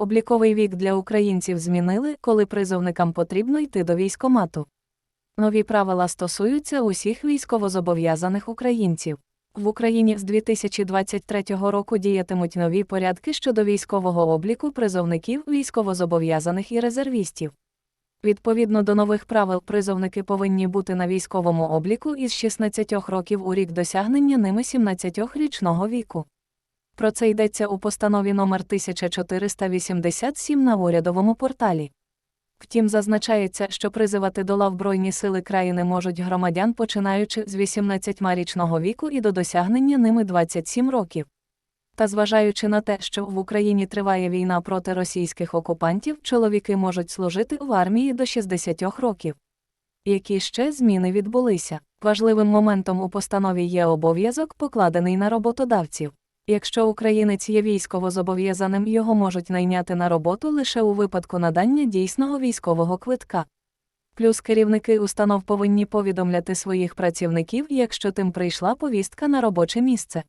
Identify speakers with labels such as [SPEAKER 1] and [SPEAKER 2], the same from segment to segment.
[SPEAKER 1] Обліковий вік для українців змінили, коли призовникам потрібно йти до військомату. Нові правила стосуються усіх військовозобов'язаних українців. В Україні з 2023 року діятимуть нові порядки щодо військового обліку призовників, військовозобов'язаних і резервістів. Відповідно до нових правил, призовники повинні бути на військовому обліку із 16 років у рік досягнення ними 17-річного віку. Про це йдеться у постанові номер 1487 на урядовому порталі. Втім, зазначається, що призивати до лав Збройні сили країни можуть громадян, починаючи з 18-річного віку і до досягнення ними 27 років. Та зважаючи на те, що в Україні триває війна проти російських окупантів, чоловіки можуть служити в армії до 60 років. Які ще зміни відбулися? Важливим моментом у постанові є обов'язок, покладений на роботодавців. Якщо українець є військовозобов'язаним, його можуть найняти на роботу лише у випадку надання дійсного військового квитка. Плюс керівники установ повинні повідомляти своїх працівників, якщо тим прийшла повістка на робоче місце.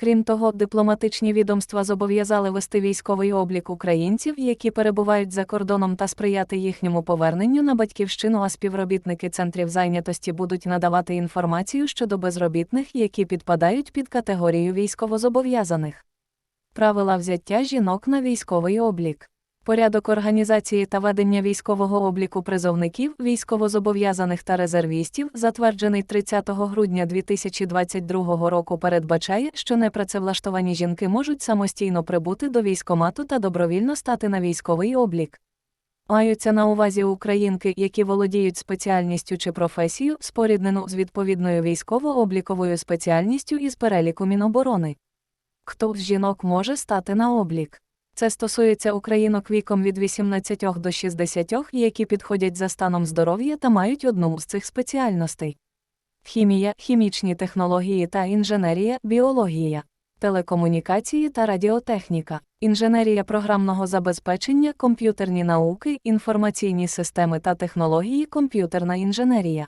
[SPEAKER 1] Крім того, дипломатичні відомства зобов'язали вести військовий облік українців, які перебувають за кордоном та сприяти їхньому поверненню на батьківщину, а співробітники центрів зайнятості будуть надавати інформацію щодо безробітних, які підпадають під категорію військовозобов'язаних. Правила взяття жінок на військовий облік. Порядок організації та ведення військового обліку призовників, військовозобов'язаних та резервістів, затверджений 30 грудня 2022 року, передбачає, що непрацевлаштовані жінки можуть самостійно прибути до військомату та добровільно стати на військовий облік. Маються на увазі українки, які володіють спеціальністю чи професією, споріднену з відповідною військово-обліковою спеціальністю із переліку Міноборони. Хто з жінок може стати на облік? Це стосується українок віком від 18 до 60, які підходять за станом здоров'я та мають одну з цих спеціальностей: хімія, хімічні технології та інженерія, біологія, телекомунікації та радіотехніка, інженерія програмного забезпечення, комп'ютерні науки, інформаційні системи та технології, комп'ютерна інженерія,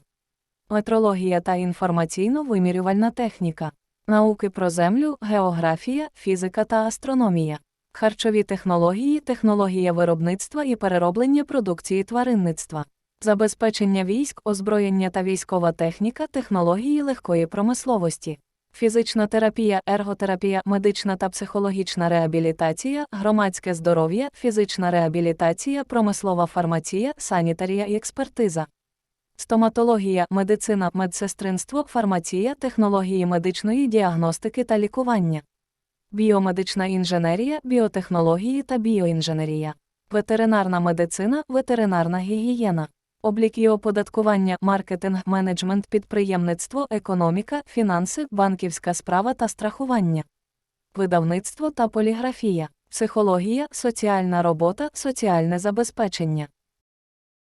[SPEAKER 1] метрологія та інформаційно-вимірювальна техніка, науки про землю, географія, фізика та астрономія. Харчові технології, технологія виробництва і перероблення продукції тваринництва, забезпечення військ, озброєння та військова техніка, технології легкої промисловості, фізична терапія, ерготерапія, медична та психологічна реабілітація, громадське здоров'я, фізична реабілітація, промислова фармація, санітарія і експертиза. Стоматологія, медицина, медсестринство, фармація, технології медичної діагностики та лікування біомедична інженерія, біотехнології та біоінженерія, ветеринарна медицина, ветеринарна гігієна, облік і оподаткування, маркетинг, менеджмент, підприємництво, економіка, фінанси, банківська справа та страхування, видавництво та поліграфія, психологія, соціальна робота, соціальне забезпечення,